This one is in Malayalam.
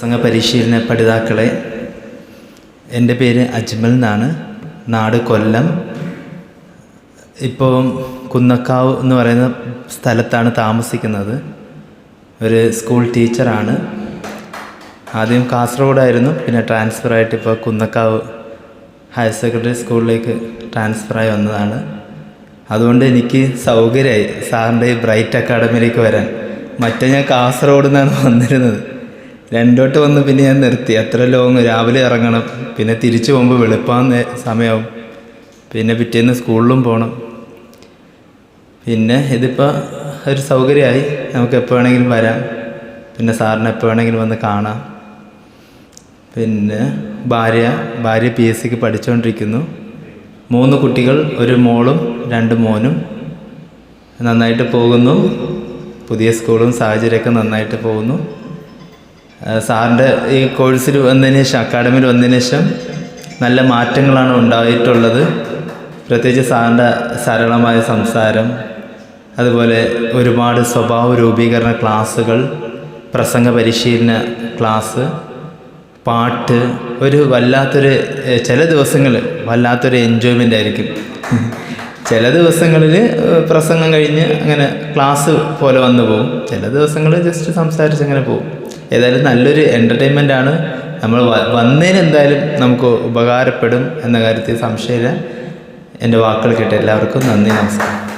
സംഘ പരിശീലന പഠിതാക്കളെ എന്റെ പേര് അജ്മൽ എന്നാണ്. നാട് കൊല്ലം. ഇപ്പോൾ കുന്നക്കാവ് എന്ന് പറയുന്ന സ്ഥലത്താണ് താമസിക്കുന്നത്. ഒരു സ്കൂൾ ടീച്ചറാണ്. ആദ്യം കാസർഗോഡായിരുന്നു പിന്നെ ട്രാൻസ്ഫർ ആയിട്ട് ഇപ്പോൾ കുന്നക്കാവ് ഹയർ സെക്കൻഡറി സ്കൂളിലേക്ക് ട്രാൻസ്ഫറായി വന്നതാണ്. അതുകൊണ്ട് എനിക്ക് സൗകര്യമായി സാറിന്റെ ബ്രൈറ്റ് അക്കാഡമിയിലേക്ക് വരാൻ. മറ്റേ ഞാൻ കാസർഗോഡ് നിന്നാണ് വന്നിരുന്നത്. രണ്ടോട്ട് വന്ന് പിന്നെ ഞാൻ നിർത്തി. അത്ര ലോങ് രാവിലെ ഇറങ്ങണം. പിന്നെ തിരിച്ചു പോകുമ്പോൾ വെളുപ്പാന്ന് സമയമാവും പിന്നെ പിറ്റേന്ന് സ്കൂളിലും പോകണം പിന്നെ ഇതിപ്പോൾ ഒരു സൗകര്യമായി. നമുക്ക് എപ്പോൾ വേണമെങ്കിലും വരാം. പിന്നെ സാറിനെ എപ്പോൾ വേണമെങ്കിലും വന്ന് കാണാം. പിന്നെ ഭാര്യ ഭാര്യ പി എസ് സിക്ക് പഠിച്ചുകൊണ്ടിരിക്കുന്നു മൂന്ന് കുട്ടികൾ ഒരു മോളും രണ്ട് മോനും നന്നായിട്ട് പോകുന്നു. പുതിയ സ്കൂളും സാഹചര്യമൊക്കെ നന്നായിട്ട് പോകുന്നു. സാറിന്റെ ഈ കോഴ്സിൽ വന്നതിന് ശേഷം അക്കാഡമിയിൽ വന്നതിന് ശേഷം നല്ല മാറ്റങ്ങളാണ് ഉണ്ടായിട്ടുള്ളത്. പ്രത്യേകിച്ച് സാറിന്റെ സരളമായ സംസാരം അതുപോലെ ഒരുപാട് സ്വഭാവ രൂപീകരണ ക്ലാസ്സുകൾ പ്രസംഗ പരിശീലന ക്ലാസ് പാട്ട് ഒരു വല്ലാത്തൊരു ചില ദിവസങ്ങൾ വല്ലാത്തൊരു എൻജോയ്മെന്റ് ആയിരിക്കും. ചില ദിവസങ്ങളിൽ പ്രസംഗം കഴിഞ്ഞ് അങ്ങനെ ക്ലാസ് പോലെ വന്നു പോകും. ചില ദിവസങ്ങളിൽ ജസ്റ്റ് സംസാരിച്ച് അങ്ങനെ പോകും. ഏതായാലും നല്ലൊരു എന്റർടൈൻമെന്റ് ആണ്. നമ്മൾ വന്നതിന് എന്തായാലും നമുക്ക് ഉപകാരപ്പെടും എന്ന കാര്യത്തിൽ സംശയമില്ല. എന്റെ വാക്കുകൾ കേട്ട എല്ലാവർക്കും നന്ദി നമസ്കാരം.